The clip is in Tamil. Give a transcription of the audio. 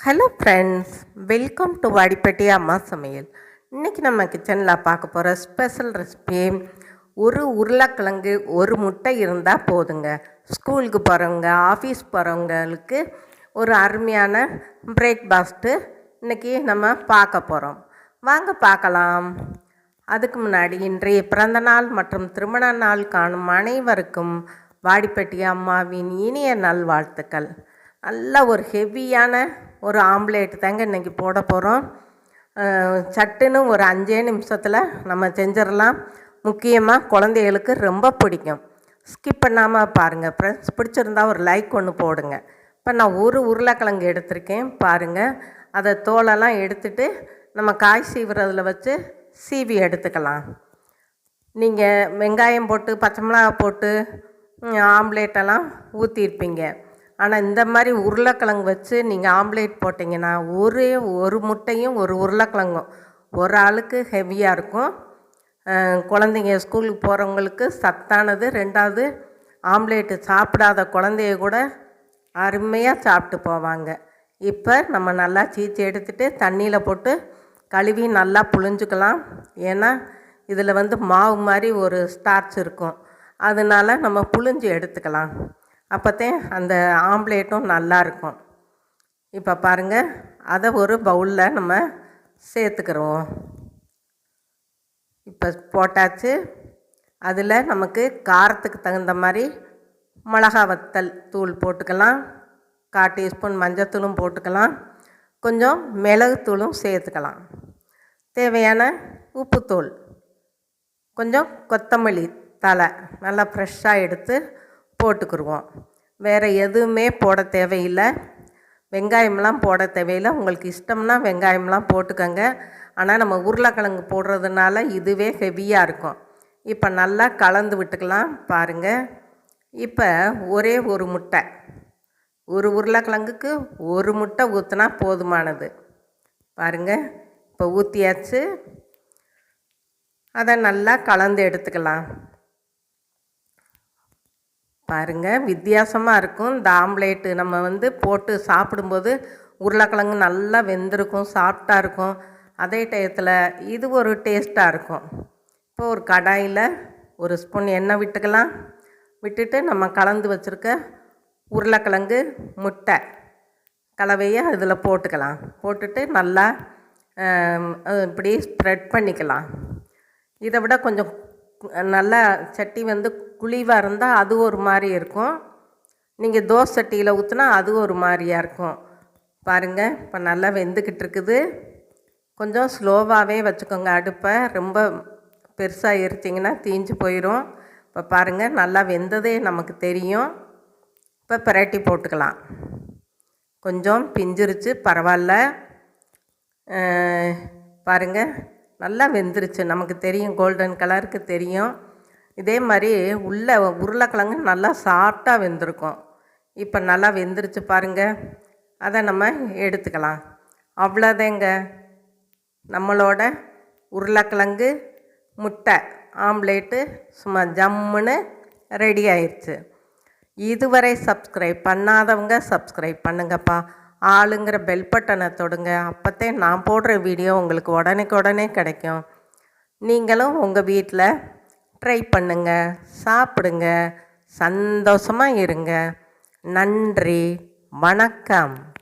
Hello friends welcome to Vadipatti Amma Samayal இன்றைக்கி நம்ம கிச்சனில் பார்க்க போகிற ஸ்பெஷல் ரெசிபி ஒரு உருளைக்கிழங்கு ஒரு முட்டை இருந்தால் போதுங்க. ஸ்கூலுக்கு போகிறவங்க ஆஃபீஸ் போகிறவங்களுக்கு ஒரு அருமையான பிரேக்ஃபாஸ்ட்டு இன்றைக்கி நம்ம பார்க்க போகிறோம் வாங்க பார்க்கலாம். அதுக்கு முன்னாடி இன்றைய பிறந்த நாள் மற்றும் திருமண நாள் காணும் அனைவருக்கும் வாடிப்பட்டி அம்மாவின் இனிய நல்வாழ்த்துக்கள். நல்ல ஒரு ஹெவியான ஒரு ஆம்லேட் தாங்க இன்றைக்கி போட போகிறோம் சட்டுன்னு ஒரு அஞ்சே நிமிஷத்தில் நம்ம செஞ்சிடலாம். முக்கியமாக குழந்தைகளுக்கு ரொம்ப பிடிக்கும். ஸ்கிப் பண்ணாமல் பாருங்கள் ஃப்ரெண்ட்ஸ் பிடிச்சிருந்தா ஒரு லைக் ஒன்று போடுங்க. இப்போ நான் ஒரு உருளைக்கிழங்கு எடுத்திருக்கேன் பாருங்கள் அதை தோலெல்லாம் எடுத்துட்டு நம்ம காய் சீவுறதுல வச்சு சீவி எடுத்துக்கலாம். நீங்கள் வெங்காயம் போட்டு பச்சை மிளகா போட்டு ஆம்லேட்டெல்லாம் ஊற்றிருப்பீங்க ஆனால் இந்த மாதிரி உருளைக்கிழங்கு வச்சு நீங்கள் ஆம்லேட் போட்டிங்கன்னா ஒரே ஒரு முட்டையும் ஒரு உருளைக்கிழங்கும். ஒரு ஆளுக்கு ஹெவியாக இருக்கும். குழந்தைங்க ஸ்கூலுக்கு போகிறவங்களுக்கு சத்தானது. ரெண்டாவது ஆம்லேட்டு சாப்பிடாத குழந்தைய கூட அருமையாக சாப்பிட்டு போவாங்க. இப்போ நம்ம நல்லா சீச்சி எடுத்துகிட்டு தண்ணியில் போட்டு கழுவி நல்லா புழிஞ்சுக்கலாம். ஏன்னா இதில் வந்து மாவு மாதிரி ஒரு ஸ்டார்ச் இருக்கும். அதனால நம்ம புழிஞ்சு எடுத்துக்கலாம். அப்போத்தே அந்த ஆம்லேட்டும் நல்லாயிருக்கும் இப்போ பாருங்கள் அதை ஒரு பவுலில் நம்ம சேர்த்துக்கிறோம் இப்போ போட்டாச்சு. அதில் நமக்கு காரத்துக்கு தகுந்த மாதிரி மிளகா வத்தல் தூள் போட்டுக்கலாம். கால் டீஸ்பூன் மஞ்சத்தூளும் போட்டுக்கலாம். கொஞ்சம் மிளகுத்தூளும் சேர்த்துக்கலாம். தேவையான உப்புத்தூள். கொஞ்சம் கொத்தமல்லி தலை நல்லா ஃப்ரெஷ்ஷாக எடுத்து போட்டுக்கிடுவோம் வேறு எதுவுமே போட தேவையில்லை. வெங்காயம்லாம் போட தேவையில்லை. உங்களுக்கு இஷ்டம்னா வெங்காயம்லாம் போட்டுக்கோங்க. ஆனால் நம்ம உருளைக்கிழங்கு போடுறதுனால இதுவே ஹெவியாக இருக்கும். இப்போ நல்லா கலந்து விட்டுக்கலாம் பாருங்கள் இப்போ ஒரே ஒரு முட்டை. ஒரு உருளைக்கிழங்குக்கு ஒரு முட்டை ஊற்றினா போதுமானது. பாருங்கள் இப்போ ஊற்றியாச்சு அதை நல்லா கலந்து எடுத்துக்கலாம். பாருங்க வித்தியாசமாக இருக்கும். இந்த ஆம்லேட்டு நம்ம வந்து போட்டு சாப்பிடும்போது உருளைக்கிழங்கு நல்லா வெந்திருக்கும் சாஃப்டாக இருக்கும். அதே டயத்தில் இது ஒரு டேஸ்ட்டாக இருக்கும். இப்போ ஒரு கடாயில் ஒரு ஸ்பூன் எண்ணெய் விட்டுக்கலாம். விட்டுட்டு நம்ம கலந்து வச்சுருக்க உருளைக்கிழங்கு முட்டை கலவையை அதில் போட்டுக்கலாம். போட்டுட்டு நல்லா இப்படி ஸ்ப்ரெட் பண்ணிக்கலாம். இதை விட கொஞ்சம் நல்லா சட்டி வந்து குழிவாக இருந்தால் அது ஒரு மாதிரி இருக்கும். நீங்கள் தோசை சட்டியில் ஊற்றினா அது ஒரு மாதிரியாக இருக்கும். பாருங்கள் இப்போ நல்லா வெந்துக்கிட்டு இருக்குது. கொஞ்சம் ஸ்லோவாகவே வச்சுக்கோங்க அடுப்பை. ரொம்ப பெருசாக எரிச்சிங்கன்னா தீஞ்சு போயிடும் இப்போ பாருங்கள் நல்லா வெந்ததே நமக்கு தெரியும். இப்போ பிரட்டி போட்டுக்கலாம். கொஞ்சம் பிஞ்சிருச்சு பரவாயில்ல. பாருங்கள் நல்லா வெந்துருச்சு. நமக்கு தெரியும் கோல்டன் கலருக்கு தெரியும். இதே மாதிரி உள்ளே உருளைக்கிழங்கு நல்லா சாஃப்டாக வெந்திருக்கும். இப்போ நல்லா வெந்துருச்சு பாருங்கள் அதை நம்ம எடுத்துக்கலாம். அவ்வளோதேங்க. நம்மளோட உருளைக்கிழங்கு முட்டை ஆம்லேட்டு சும்மா ஜம்முன்னு ரெடி ஆயிடுச்சு இதுவரை சப்ஸ்கிரைப் பண்ணாதவங்க சப்ஸ்கிரைப் பண்ணுங்கப்பா. ஆளுங்கிற பெல் பட்டனை தொடுங்க. அப்போத்தே நான் போடுற வீடியோ உங்களுக்கு உடனே உடனே கிடைக்கும். நீங்களும் உங்கள் வீட்டில் ட்ரை பண்ணுங்க. சாப்பிடுங்க. சந்தோஷமாக இருங்க. நன்றி. வணக்கம்.